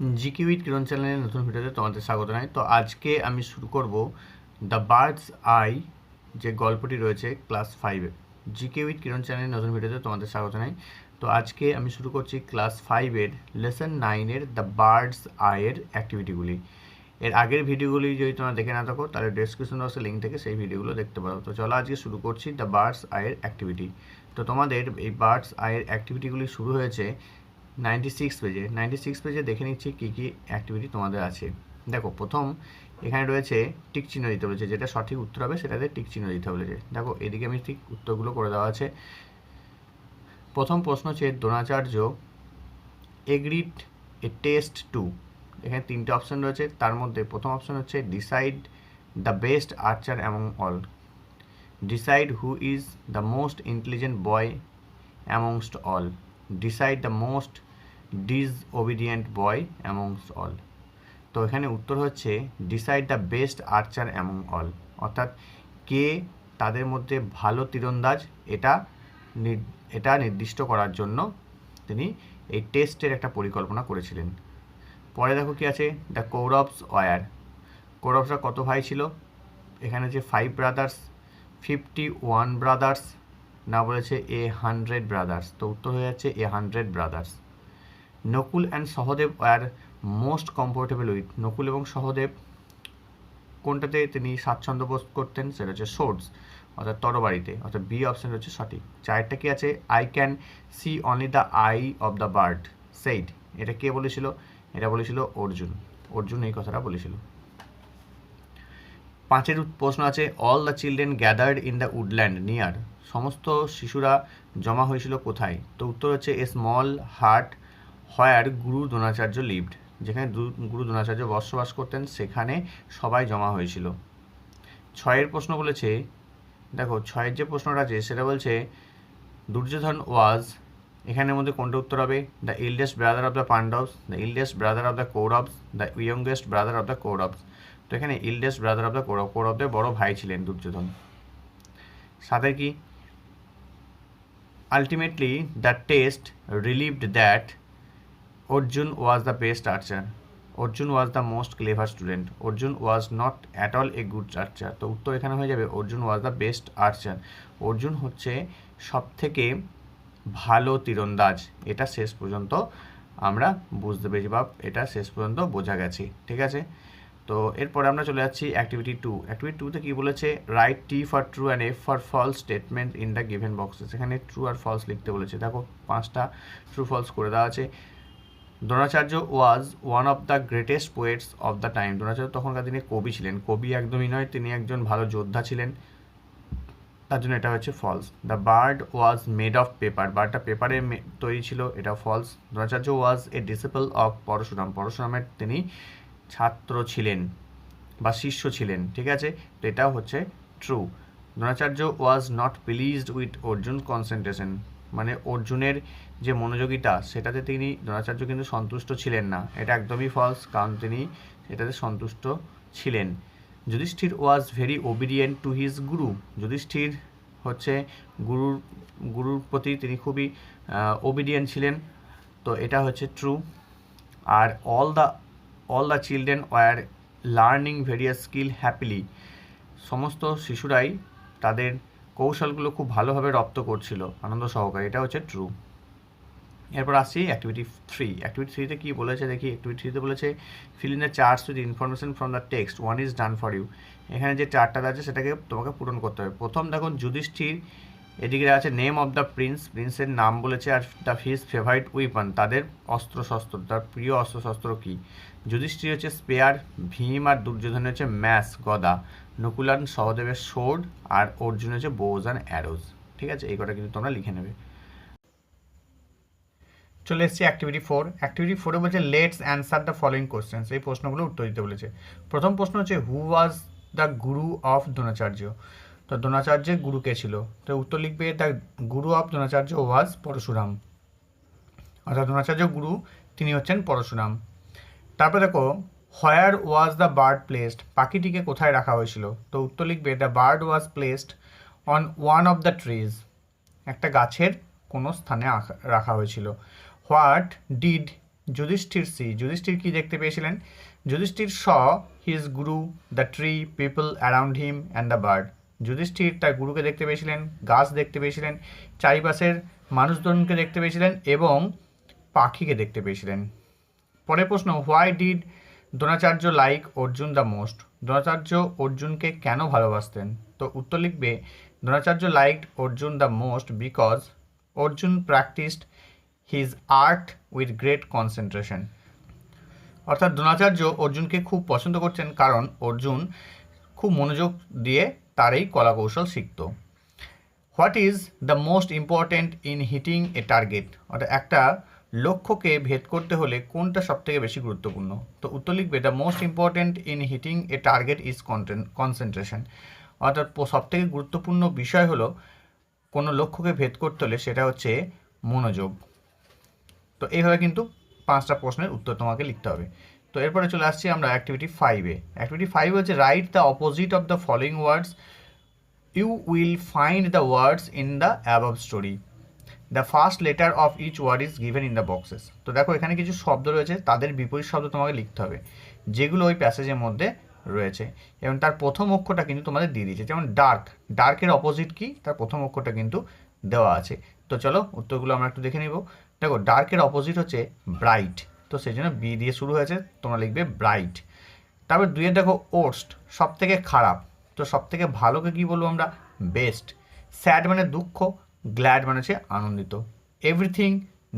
GK with কিরণ চ্যানেলের নতুন ভিডিওতে তোমাদের স্বাগত জানাই। তো আজকে আমি শুরু করব দ্য বার্ডস আই যে গল্পটি রয়েছে ক্লাস ফাইভে জিকে উইথ কিরণ চ্যানেলের নতুন ভিডিওতে তোমাদের স্বাগত জানাই। তো আজকে আমি শুরু করছি ক্লাস ফাইভের লেসন নাইনের দ্য বার্ডস আয়ের অ্যাক্টিভিটিগুলি এর আগের ভিডিওগুলি যদি তোমরা দেখে না থাকো, তাহলে ডেসক্রিপশন বক্সে লিঙ্ক থেকে সেই ভিডিওগুলো দেখতে পারো। তো চলো আজকে শুরু করছি দ্য বার্ডস আয়ের অ্যাক্টিভিটি তো তোমাদের এই বার্ডস আয়ের অ্যাক্টিভিটিগুলি শুরু হয়েছে নাইনটি সিক্স পেজে নাইনটি সিক্স পেজে দেখে নিচ্ছি কী কী অ্যাক্টিভিটি তোমাদের আছে। দেখো, প্রথম এখানে রয়েছে টিক চিহ্ন দিতে বলেছে, যেটা সঠিক উত্তর হবে সেটাতে টিক চিহ্ন দিতে বলেছে। দেখো, এদিকে আমি ঠিক উত্তরগুলো করে দেওয়া আছে। প্রথম প্রশ্ন হচ্ছে, Dronacharya agreed a test to. এখানে তিনটে অপশন রয়েছে, তার মধ্যে প্রথম অপশন হচ্ছে, decide the best archer among all. Decide who is the most intelligent boy amongst all. Decide the most disobedient boy amongst all তো এখানে উত্তর হচ্ছে decide the best archer among all অর্থাৎ কে তাদের মধ্যে ভালো তীরন্দাজ, এটা এটা নির্দিষ্ট করার জন্য তিনি এই টেস্টের একটা পরিকল্পনা করেছিলেন। পরে দেখো কি আছে দ্য কৌরবস ওয়ার কৌরবসরা কত ভাই ছিল? এখানে যে five brothers fifty one brothers না বলেছে এ হান্ড্রেড ব্রাদার্স তো উত্তর হয়ে যাচ্ছে a hundred brothers Nakul and Sahadev are most comfortable with Nakul এবং সহদেব কোনটাতে তিনি স্বাচ্ছন্দ্য বোধ করতেন? সেটা হচ্ছে সোর্স অর্থাৎ তরবারিতে, অর্থাৎ বি অপশন হচ্ছে সঠিক। চারটা কি আছে? I can see only the eye of the bird said এটা কে বলেছিল? এটা বলেছিল অর্জুন। অর্জুন এই কথাটা বলেছিল। পাঁচের প্রশ্ন আছে all the children gathered in the woodland near সমস্ত শিশুরা জমা হয়েছিল কোথায়? তো উত্তর হচ্ছে a small heart where Guru Dronacharya lived, যেখানে গুরু দ্রোণাচার্য বসবাস করতেন, সেখানে সবাই জমা হয়েছিল। ছয়ের প্রশ্ন বলেছে, দেখো, ছয়ের যে প্রশ্নটা আছে, সেটা বলছে, দুর্যোধন ওয়াজ এখানের মধ্যে কোনটা উত্তর হবে? The eldest brother of the Pandavas the eldest brother of the Kauravas the youngest brother of the Kauravas তো এখানে eldest brother of the Kaurava কৌরবদের বড় ভাই ছিলেন দুর্যোধন। সাথে কি? Ultimately the test revealed that Arjun was the best archer Arjun was the most clever student Arjun was not at all a good archer তো উত্তর এখানে হয়ে যাবে, Arjun was the best archer Arjun হচ্ছে সব থেকে ভালো তীরন্দাজ। এটা শেষ পর্যন্ত আমরা বুঝতে পেরেছি বা এটা শেষ পর্যন্ত বোঝা গেছে। ঠিক আছে? তো এরপরে আমরা চলে যাচ্ছি অ্যাক্টিভিটি টু অ্যাক্টিভিটি টুতে কী বলেছে? Write T for true and F for false statement in the given boxes এখানে ট্রু আর ফলস লিখতে বলেছে। দেখো, পাঁচটা ট্রু ফলস করে দেওয়া আছে। Dronacharya was one of the greatest poets of the time Dronacharya তখনকার দিনে কবি ছিলেন। কবি একদমই নয়, তিনি একজন ভালো যোদ্ধা ছিলেন। তার জন্য এটা হচ্ছে false the bird was made of paper বার্ডটা পেপারে তৈরি ছিল এটা false Dronacharya was a disciple of Parshuram. পরশুরামের তিনি ছাত্র ছিলেন বা শিষ্য ছিলেন, ঠিক আছে? তো এটাও হচ্ছে true Dronacharya was not pleased with Arjun concentration মানে অর্জুনের যে মনোযোগিতা সেটাতে তিনি দ্রোণাচার্য কিন্তু সন্তুষ্ট ছিলেন না। এটা একদমই ফলস কারণ তিনি এটাতে সন্তুষ্ট ছিলেন। Yudhishthir was very obedient to his guru Yudhishthir হচ্ছে গুরুর গুরুর প্রতি তিনি খুবই ওবিডিয়েন্ট ছিলেন। তো এটা হচ্ছে true R all the all the children were learning various skill happily সমস্ত শিশুরাই তাদের কৌশলগুলো খুব ভালোভাবে রপ্ত করছিল, আনন্দ সহকারে। এটা হচ্ছে ট্রু এরপর আসছি অ্যাক্টিভিটি থ্রি অ্যাক্টিভিটি থ্রিতে কী বলেছে দেখি? অ্যাক্টিভিটি থ্রিতে বলেছে fill in the charts with information from the text one is done for you এখানে যে চারটা আছে, সেটাকে তোমাকে পূরণ করতে হবে। প্রথম দেখুন, যুধিষ্ঠির এদিকে আছে নেম অফ দ্য প্রিন্স প্রিন্সের নাম বলেছে, আর দ্য ফিস ফেভারিট উইপন তাদের অস্ত্র শস্ত্র তার প্রিয় অস্ত্র শস্ত্র কী? যুধিষ্ঠির হচ্ছে স্পেয়ার ভীম, আর দুর্যোধন হচ্ছে ম্যাস গদা। নকুলান সহদেবের সোর্ড আর অর্জুন হচ্ছে বোজ অ্যান্ড অ্যারোজ ঠিক আছে? এই কটা কিন্তু তোমরা লিখে নেবে। চলে এসেছি অ্যাক্টিভিটি ফোর অ্যাক্টিভিটি ফোরে বলছে let's answer the following questions এই প্রশ্নগুলো উত্তর দিতে বলেছে। প্রথম প্রশ্ন হচ্ছে who was the guru of Dronacharya তো দ্রোণাচার্যের গুরু কে ছিল? তো উত্তর লিখবে দ্য গুরু অফ দ্রোণাচার্য ওয়াজ পরশুরাম অর্থাৎ দ্রোণাচার্য গুরু তিনি হচ্ছেন পরশুরাম তারপরে দেখো where was the bird placed পাখিটিকে কোথায় রাখা হয়েছিল? তো উত্তর লিখবে the bird was placed on one of the trees একটা গাছের কোনো স্থানে রাখা হয়েছিল। What did Yudhishthir see? Yudhishthir কি দেখতে পেয়েছিলেন? Yudhishthir saw, his guru, the tree, people around him and the bird. Yudhishthir তার গুরুকে দেখতে পেয়েছিলেন, গাছ দেখতে পেয়েছিলেন, চারিপাশের মানুষজনকে দেখতে পেয়েছিলেন এবং পাখিকে দেখতে পেয়েছিলেন। পরের প্রশ্ন, why did Dronacharya like Arjun the most? Dronacharya অর্জুনকে কেন ভালোবাসতেন? তো উত্তর লিখবে, Dronacharya like Arjun the most because Arjun practised his art with great concentration অর্থাৎ দ্রোণাচার্য অর্জুনকে খুব পছন্দ করছেন কারণ অর্জুন খুব মনোযোগ দিয়ে তার এই কলা কৌশল শিখত। What is the most important in hitting a target অর্থাৎ একটা লক্ষ্যকে ভেদ করতে হলে কোনটা সবথেকে বেশি গুরুত্বপূর্ণ? তো উত্তর লিখবে the most important in hitting a target is concentration অর্থাৎ সবথেকে গুরুত্বপূর্ণ বিষয় হলো কোনো লক্ষ্যকে ভেদ করতে হলে সেটা হচ্ছে মনোযোগ। তো এইভাবে কিন্তু পাঁচটা প্রশ্নের উত্তর তোমাকে লিখতে হবে। তো এরপরে চলে আসছি আমরা অ্যাক্টিভিটি ফাইভে অ্যাক্টিভিটি ফাইভ হচ্ছে write the opposite of the following words you will find the words in the above story the first letter of each word is given in the boxes তো দেখো এখানে কিছু শব্দ রয়েছে, তাদের বিপরীত শব্দ তোমাকে লিখতে হবে, যেগুলো ওই প্যাসেজের মধ্যে রয়েছে। এবং তার প্রথম অক্ষরটা কিন্তু তোমাদের দিয়ে দিয়েছে, যেমন ডার্ক ডার্কের অপোজিট কি? তার প্রথম অক্ষরটা কিন্তু দেওয়া আছে। তো চলো উত্তরগুলো আমরা একটু দেখে নিব। দেখো ডার্কের অপোজিট হচ্ছে ব্রাইট তো সেই জন্য বি দিয়ে শুরু হয়েছে, তোমরা লিখবে ব্রাইট তারপর দুইয়ের দেখো ওর্স্ট সব থেকে খারাপ। তো সব থেকে ভালোকে কী বলব আমরা? বেস্ট স্যাড মানে দুঃখ গ্ল্যাড মানে হচ্ছে আনন্দিত। এভরিথিং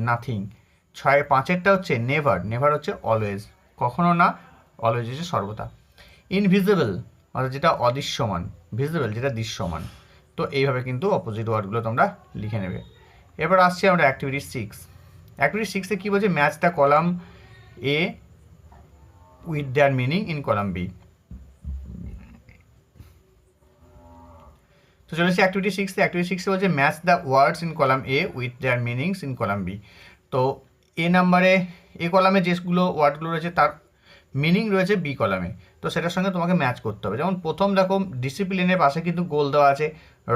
নাথিং ছয়, পাঁচেরটা হচ্ছে নেভার নেভার হচ্ছে অলওয়েজ কখনো না অলওয়েজ হচ্ছে সর্বদা। ইনভিজিবল অর্থাৎ যেটা অদৃশ্যমান ভিজিবল যেটা দৃশ্যমান। তো এইভাবে কিন্তু অপোজিট ওয়ার্ডগুলো তোমরা লিখে নেবে। এবার আসছি আমরা অ্যাক্টিভিটি সিক্স অ্যাক্টিভিটি সিক্সে কী বলছে? Match the column A with their meaning in column B তো চলে এসেছি অ্যাক্টিভিটি সিক্সে অ্যাক্টিভিটি সিক্সে বলছে match the words in column A with their meanings in column B তো এ নাম্বারে এ কলামে যেগুলো ওয়ার্ডগুলো রয়েছে, তার মিনিং রয়েছে বি কলামে তো সেটার সঙ্গে তোমাকে ম্যাচ করতে হবে। যেমন প্রথম দেখো ডিসিপ্লিনের পাশে কিন্তু গোল দেওয়া আছে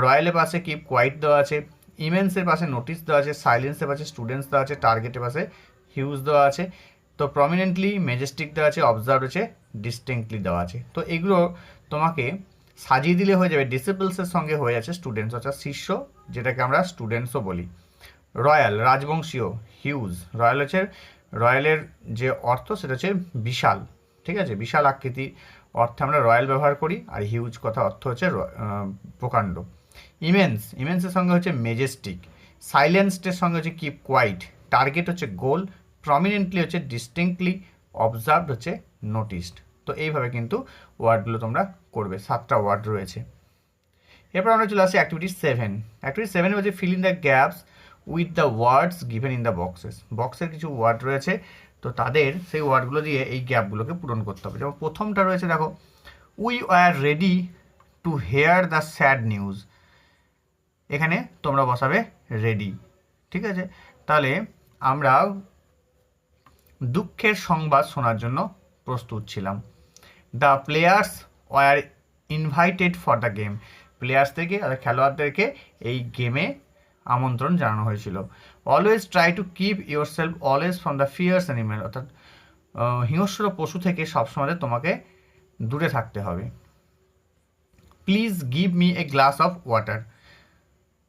রয়্যালের পাশে কিপ কোয়াইট দেওয়া আছে। ইমেন্সের পাশে নোটিশ দেওয়া আছে সাইলেন্সের পাশে স্টুডেন্টস দেওয়া আছে টার্গেটের পাশে হিউজ দেওয়া আছে। তো প্রমিনেন্টলি মেজেস্টিক দেওয়া আছে অবজার্ভ রয়েছে ডিস্টিংক্টলি দেওয়া আছে। তো এগুলো তোমাকে সাজিয়ে দিলে হয়ে যাবে ডিসিপলসের সঙ্গে হয়ে আছে স্টুডেন্টস অর্থাৎ শিষ্য, যেটাকে আমরা স্টুডেন্টসও বলি। রয়্যাল, রাজবংশীয় হিউজ রয়্যাল হচ্ছে, রয়্যালের যে অর্থ, সেটা হচ্ছে বিশাল। ঠিক আছে? বিশাল আকৃতি অর্থে আমরা রয়্যাল ব্যবহার করি, আর হিউজ কথা অর্থ হচ্ছে প্রকাণ্ড। ইমেন্স ইমেন্সের সঙ্গে হচ্ছে মেজেস্টিক সাইলেন্সডের সঙ্গে হচ্ছে কিপ কোয়াইট টার্গেট হচ্ছে গোল প্রমিনেন্টলি হচ্ছে ডিস্টিংক্টলি অবজার্ভড হচ্ছে নোটিসড তো এইভাবে কিন্তু ওয়ার্ডগুলো তোমরা করবে, সাতটা ওয়ার্ড রয়েছে। এরপর আমরা চলে আসি অ্যাক্টিভিটি সেভেন অ্যাক্টিভিটি সেভেনে হচ্ছে fill in the gaps with the words given in the boxes বক্সের কিছু ওয়ার্ড রয়েছে, তো তাদের সেই ওয়ার্ডগুলো দিয়ে এই গ্যাপগুলোকে পূরণ করতে হবে। যেমন প্রথমটা রয়েছে, দেখো we are ready to hear the sad news এখানে তোমরা বসাবে রেডি ঠিক আছে? তাহলে আমরা দুঃখের সংবাদ শোনার জন্য প্রস্তুত ছিলাম। The players were invited for the game প্লেয়ার্সদেরকে অর্থাৎ খেলোয়াড়দেরকে এই গেমে আমন্ত্রণ জানানো হয়েছিল। Always try to keep yourself always from the fierce animal অর্থাৎ হিংস্র পশু থেকে সবসময় তোমাকে দূরে থাকতে হবে। Please give me a glass of water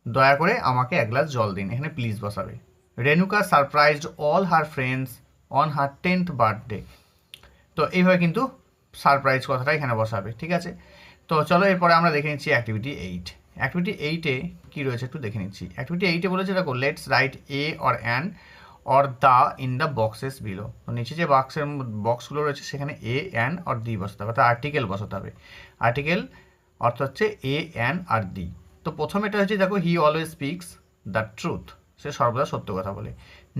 দয়া করে আমাকে এক গ্লাস জল দিন, এখানে প্লিজ বসাবে। Renuka surprised all her friends on her tenth birthday তো এইভাবে কিন্তু সারপ্রাইজ কথাটা এখানে বসাবে, ঠিক আছে? তো চলো এরপরে আমরা দেখে নিচ্ছি অ্যাক্টিভিটি এইট অ্যাক্টিভিটি এইটে কী রয়েছে একটু দেখে নিচ্ছি। অ্যাক্টিভিটি এইটে বলেছে দেখো let's write a or an or the in the boxes below তো নিচে যে বক্সের বক্সগুলো রয়েছে সেখানে এ অ্যান অর দি বসাতে হবে, অর্থাৎ আর্টিকেল বসাতে হবে। আর্টিকেল অর্থ হচ্ছে এ অ্যান আর দি তো প্রথম এটা হচ্ছে, দেখো he always speaks the truth সে সর্বদা সত্য কথা বলে।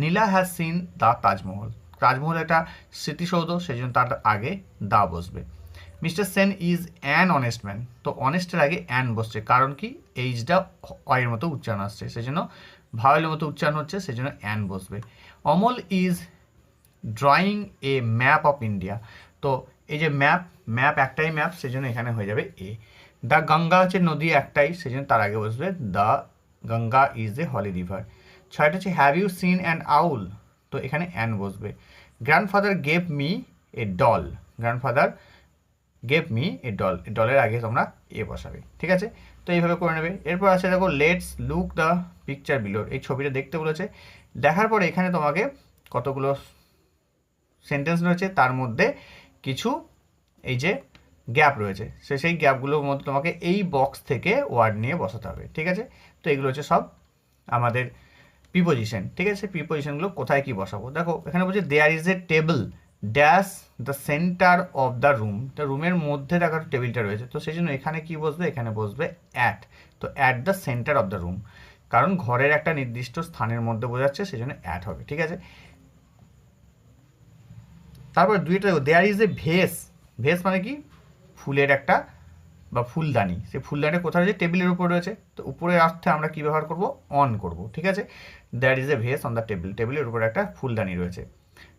Nila has seen the Taj Mahal. Taj Mahal একটা স্মৃতিসৌধ সেই জন্য তার আগে দা বসবে। Mister Sen is an honest man তো অনেস্টের আগে অ্যান বসছে। কারণ কি? এইচটা অয়ের মতো উচ্চারণ আসছে। সেই জন্য ভাওয়েলের মতো উচ্চারণ হচ্ছে সেই জন্য অ্যান বসবে। Amal is drawing a map of India তো এই যে ম্যাপ ম্যাপ একটাই ম্যাপ সেই জন্য এখানে হয়ে যাবে এ দ্য গঙ্গা হচ্ছে নদী একটাই সেই জন্য তার আগে বসবে, the Ganga is a holy river. ছয়টা হচ্ছে, have you seen and owl? তো এখানে অ্যান বসবে। Grandfather gave me a doll. Grandfather gave me a doll. ডলের আগে তোমরা এ বসাবে, ঠিক আছে? তো এইভাবে করে নেবে। এরপর আছে, দেখো, let's look the picture below. এই ছবিটা দেখতে বলেছে। দেখার পরে এখানে তোমাকে কতগুলো সেন্টেন্স রয়েছে, তার মধ্যে কিছু, এই যে গ্যাপ রয়েছে। সে সেই গ্যাপগুলোর মধ্যে তোমাকে এই বক্স থেকে ওয়ার্ড নিয়ে বসাতে হবে, ঠিক আছে? তো এগুলো হচ্ছে সব আমাদের প্রিপোজিশন ঠিক আছে? প্রিপোজিশনগুলো কোথায় কি বসাবো? দেখো, এখানে বলছে there is a table dash the centre of the room তো রুমের মধ্যে দেখার টেবিলটা রয়েছে। তো সেই জন্য এখানে কি বসবে? এখানে বসবে অ্যাট তো at the centre of the room কারণ ঘরের একটা নির্দিষ্ট স্থানের মধ্যে বোঝাচ্ছে সেই জন্য অ্যাট হবে, ঠিক আছে? তারপর দুইটা দেয়ার ইজ এ ভেস ভেস মানে কি? ফুলের একটা বা ফুলদানি। সেই ফুলদানি কোথায় রয়েছে? টেবিলের উপর রয়েছে। তো উপরের অর্থে আমরা কি ব্যবহার করব? অন করব, ঠিক আছে? That is a vase on the table টেবিলের উপরে একটা ফুলদানি রয়েছে।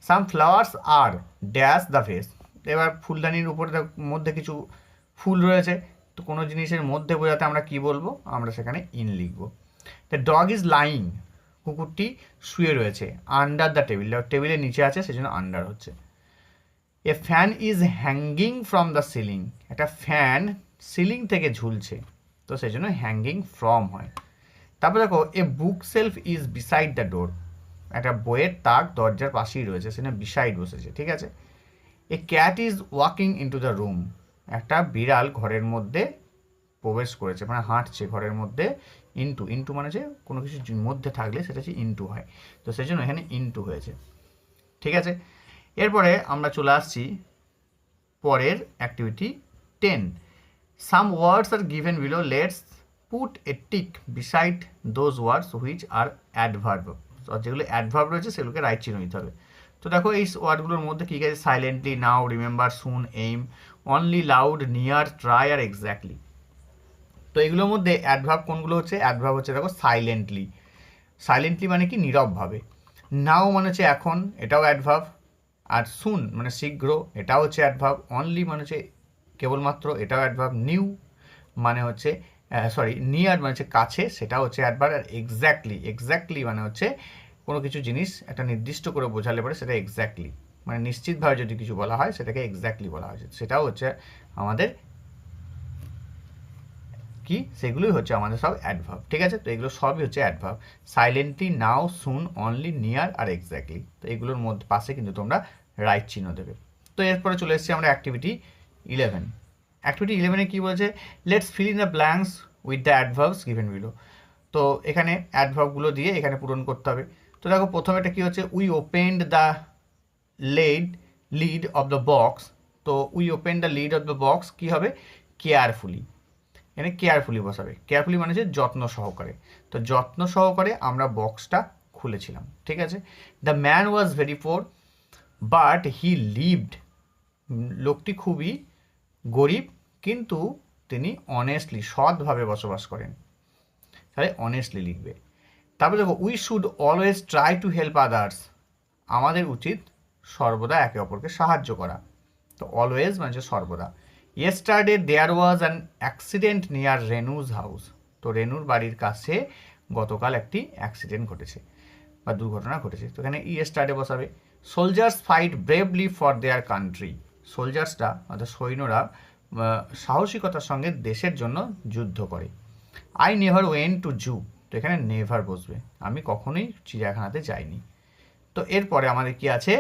Some flowers are dash the vase এবার ফুলদানির উপরে মধ্যে কিছু ফুল রয়েছে। তো কোনো জিনিসের মধ্যে বোঝাতে আমরা কি বলব? আমরা সেখানে ইন লিখব। দ্য ডগ ইজ লাইং কুকুরটি শুয়ে রয়েছে আন্ডার দ্য টেবিল টেবিলের নিচে আছে, সেজন্য আন্ডার হচ্ছে। A fan is hanging from the ceiling একটা ফ্যান সিলিং থেকে ঝুলছে। তো সেই জন্য হ্যাঙ্গিং ফ্রম হয়। তারপর দেখো a book shelf is beside the door একটা বইয়ের তাক দরজার পাশেই রয়েছে, সেখানে বিসাইড বসেছে, ঠিক আছে? A cat is walking into the room একটা বিড়াল ঘরের মধ্যে প্রবেশ করেছে মানে হাঁটছে ঘরের মধ্যে ইনটু ইনটু মানে যে কোনো কিছুর মধ্যে থাকলে সেটা হচ্ছে ইনটু হয়। তো সেই জন্য এখানে ইনটু হয়েছে। ঠিক আছে? এরপরে আমরা চলে আসছি পরের activity ten some words are given below let's put a tick beside those words which are adverb যেগুলো অ্যাডভার্ব রয়েছে, সেগুলোকে রাইট চিহ্ন দিতে হবে। তো দেখো, এই ওয়ার্ডগুলোর মধ্যে কী আছে silently now remember soon aim only loud near try আর এক্স্যাক্টলি তো এগুলোর মধ্যে অ্যাডভার্ব কোনগুলো হচ্ছে? অ্যাডভার্ব হচ্ছে দেখো সাইলেন্টলি সাইলেন্টলি মানে কি? নীরবভাবে। নাও মানে হচ্ছে এখন, এটাও অ্যাডভার্ব আর সুন মানে শীঘ্র, এটাও হচ্ছে অ্যাডভাব অনলি মানে হচ্ছে কেবলমাত্র, এটাও অ্যাডভাব নিউ মানে হচ্ছে সরি নিয়ার মানে হচ্ছে কাছে সেটা হচ্ছে অ্যাডভার্ব আর এক্স্যাক্টলি এক্স্যাক্টলি মানে হচ্ছে কোনো কিছু জিনিস একটা নির্দিষ্ট করে বোঝালে পরে সেটা এক্স্যাক্টলি মানে নিশ্চিতভাবে যদি কিছু বলা হয়, সেটাকে এক্স্যাক্টলি বলা হয়েছে সেটাও হচ্ছে আমাদের কি? সেগুলোই হচ্ছে আমাদের সব অ্যাডভার্ব ঠিক আছে? তো এগুলো সবই হচ্ছে adverb silently now soon only near আর এক্স্যাক্টলি তো এগুলোর মধ্যে, পাশে কিন্তু তোমরা রাইট চিহ্ন দেবে। তো এরপরে চলে এসেছি আমরা অ্যাক্টিভিটি ইলেভেন অ্যাক্টিভিটি ইলেভেনে কী বলছে? Let's fill in the blanks with the adverbs given below তো এখানে অ্যাডভার্বগুলো দিয়ে এখানে পূরণ করতে হবে। তো দেখো, প্রথমে প্রথমেটা কী হচ্ছে? We opened the led lid of the box তো we open the lid of the box কী হবে? কেয়ারফুলি এখানে কেয়ারফুলি বসাবে। কেয়ারফুলি মানে হচ্ছে যত্ন সহকারে। তো যত্ন সহকারে আমরা বক্সটা খুলেছিলাম, ঠিক আছে? The man was very poor but he lived লোকটি খুবই গরিব, কিন্তু তিনি অনেস্টলি সৎভাবে বসবাস করেন। তাহলে অনেস্টলি লিখবে। তারপরে দেখো we should always try to help others আমাদের উচিত সর্বদা একে অপরকে সাহায্য করা। তো অলওয়েজ মানে সর্বদা। Yesterday there was an accident near Renu's house তো রেনুর বাড়ির কাছে গতকাল একটি অ্যাক্সিডেন্ট ঘটেছে বা দুর্ঘটনা ঘটেছে। তো এখানে ইয়েস্টারডে বসাবে। Soldiers fight bravely for their country সোলজার্সরা অর্থাৎ সৈন্যরা সাহসিকতার সঙ্গে দেশের জন্য যুদ্ধ করে। I never went to zoo তো এখানে নেভার বসবে। আমি কখনোই চিড়িয়াখানাতে যাইনি। তো এরপরে আমাদের কি আছে?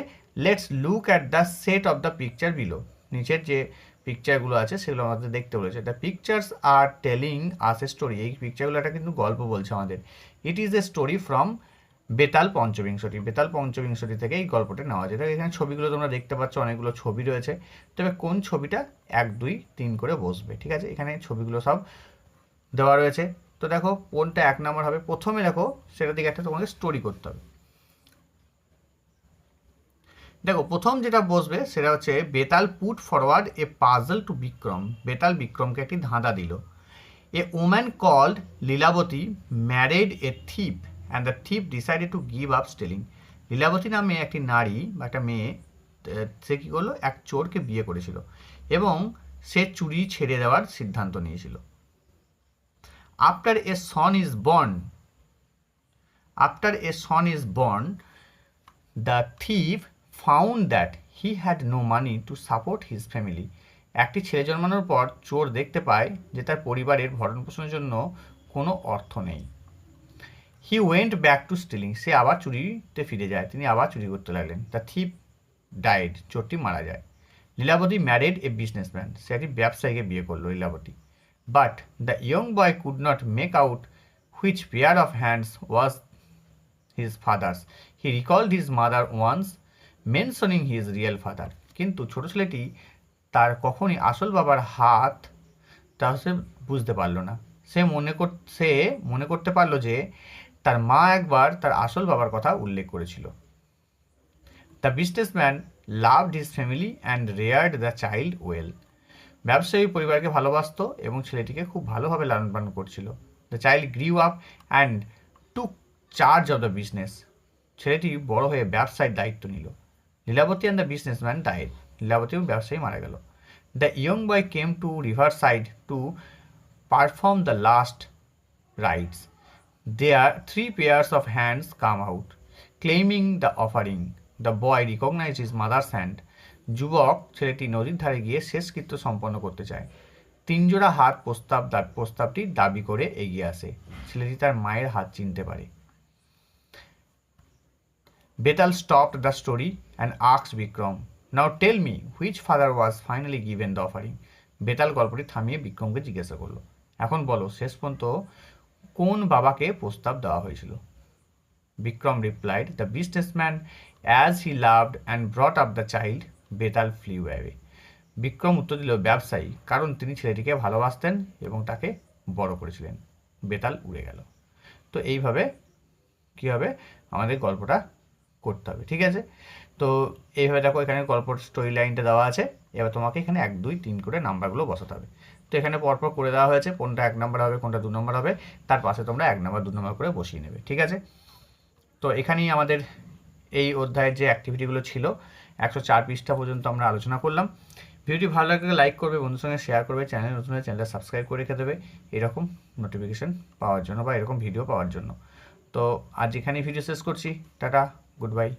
Let's look at the set of the picture below নিচের যে পিকচারগুলো আছে, সেগুলো আমাদের দেখতে বলেছে। The pictures are telling us a story এই পিকচারগুলো একটা কিন্তু গল্প বলছে আমাদের। It is a story from Betal Panchabinshati Betal Panchabinshati থেকে এই গল্পটা নেওয়া যায় এখানে ছবিগুলো তোমরা দেখতে পাচ্ছ, অনেকগুলো ছবি রয়েছে। তবে কোন ছবিটা? এক, দুই, তিন করে বসবে, ঠিক আছে? এখানে ছবিগুলো সব দেওয়া রয়েছে। তো দেখো, কোনটা এক নম্বর হবে? প্রথমে দেখো সেটা দিকে একটা তোমাকে স্টোরি করতে হবে। দেখো, প্রথম যেটা বসবে সেটা হচ্ছে Betal put forward a puzzle to Vikram. Betal বিক্রমকে একটি ধাঁধা দিল। A woman called Lilavati married a thief and the thief decided to give up stealing Lilavati নামে একটি নারী বা একটা মেয়ে সে কী করল? এক চোরকে বিয়ে করেছিল এবং সে চুরি ছেড়ে দেওয়ার সিদ্ধান্ত নিয়েছিল। After a son is born after a son is born the thief found that he had no money to support his family একটি ছেলে জন্মানোর পর চোর দেখতে পায় যে তার পরিবারের ভরণ পোষণের জন্য কোনো অর্থ নেই। He went back to stealing সে আবার চুরিতে ফিরে যায়। তিনি আবার চুরি করতে লাগলেন। দ্য থিপ ডাইড চোরটি মারা যায়। লীলাবতী ম্যারিড এ বিজনেসম্যান সে একটি ব্যবসায়ীকে বিয়ে করল Lilavati. But the young boy could not make out which pair of hands was his father's he recalled his mother once mentioning his real father কিন্তু ছোট ছেলেটি তার কখনই আসল বাবার হাত তা সে বুঝতে পারল না। সে মনে কর, সে মনে করতে পারল যে তার মা একবার তার আসল বাবার কথা উল্লেখ করেছিল। The businessman loved his family and reared the child well ব্যবসায়ী পরিবারকে ভালোবাসতো এবং ছেলেটিকে খুব ভালোভাবে লালন পালন করছিল। The child grew up and took charge of the business ছেলেটি বড় হয়ে ব্যবসায় দায়িত্ব নিল। Lilavati and the businessman died Lilavati ব্যবসায়ী মারা গেল। The young boy came to river side to perform the last rites. There, three pairs of hands come out claiming the offering the boy recognized his mother's hand যুবক ছেলেটি নদীর ধারে গিয়ে শেষকৃত্য সম্পন্ন করতে চায়। তিনজোড়া হাত প্রস্তাব প্রস্তাবটি দাবি করে এগিয়ে আসে। ছেলেটি তার মায়ের হাত চিনতে পারে। Betal stopped the story and আক্স Vikram now tell me which father was finally given the offering Betal গল্পটি থামিয়ে বিক্রমকে জিজ্ঞাসা করল। এখন বলো, শেষ পর্যন্ত কোন বাবাকে প্রস্তাব দেওয়া হয়েছিল? Vikram replied the businessman as he loved and brought up the child Betal flew away Vikram উত্তর দিল, ব্যবসায়ী, কারণ তিনি ছেলেটিকে ভালোবাসতেন এবং তাকে বড় করেছিলেন। বেতাল উড়ে গেল। তো এইভাবে কী হবে? আমাদের গল্পটা করতে হবে, ঠিক আছে? তো এইভাবে দেখো এখানে গল্পর স্টোরি লাইনটা দেওয়া আছে। এবার তোমাকে এখানে এক, দুই, তিন করে নাম্বারগুলো বসাতে হবে। তো এখানে পরপর করে দেওয়া হয়েছে, কোনটা এক নম্বর হবে, কোনটা দু নম্বর হবে, তার পাশে তোমরা এক নম্বর দু নম্বর করে বসিয়ে নেবে, ঠিক আছে? তো এখানেই আমাদের এই অধ্যায়ের যে অ্যাক্টিভিটিগুলো ছিল, একশো চার পৃষ্ঠা পর্যন্ত আমরা আলোচনা করলাম। ভিডিওটি ভালো লাগলে লাইক করবে বন্ধুর সঙ্গে শেয়ার করবে চ্যানেল নতুন হলে চ্যানেলটা সাবস্ক্রাইব করে রেখে দেবে। এরকম নোটিফিকেশান পাওয়ার জন্য বা এরকম ভিডিও পাওয়ার জন্য। তো আজ এখানেই ভিডিও শেষ করছি। টাটা। Good bye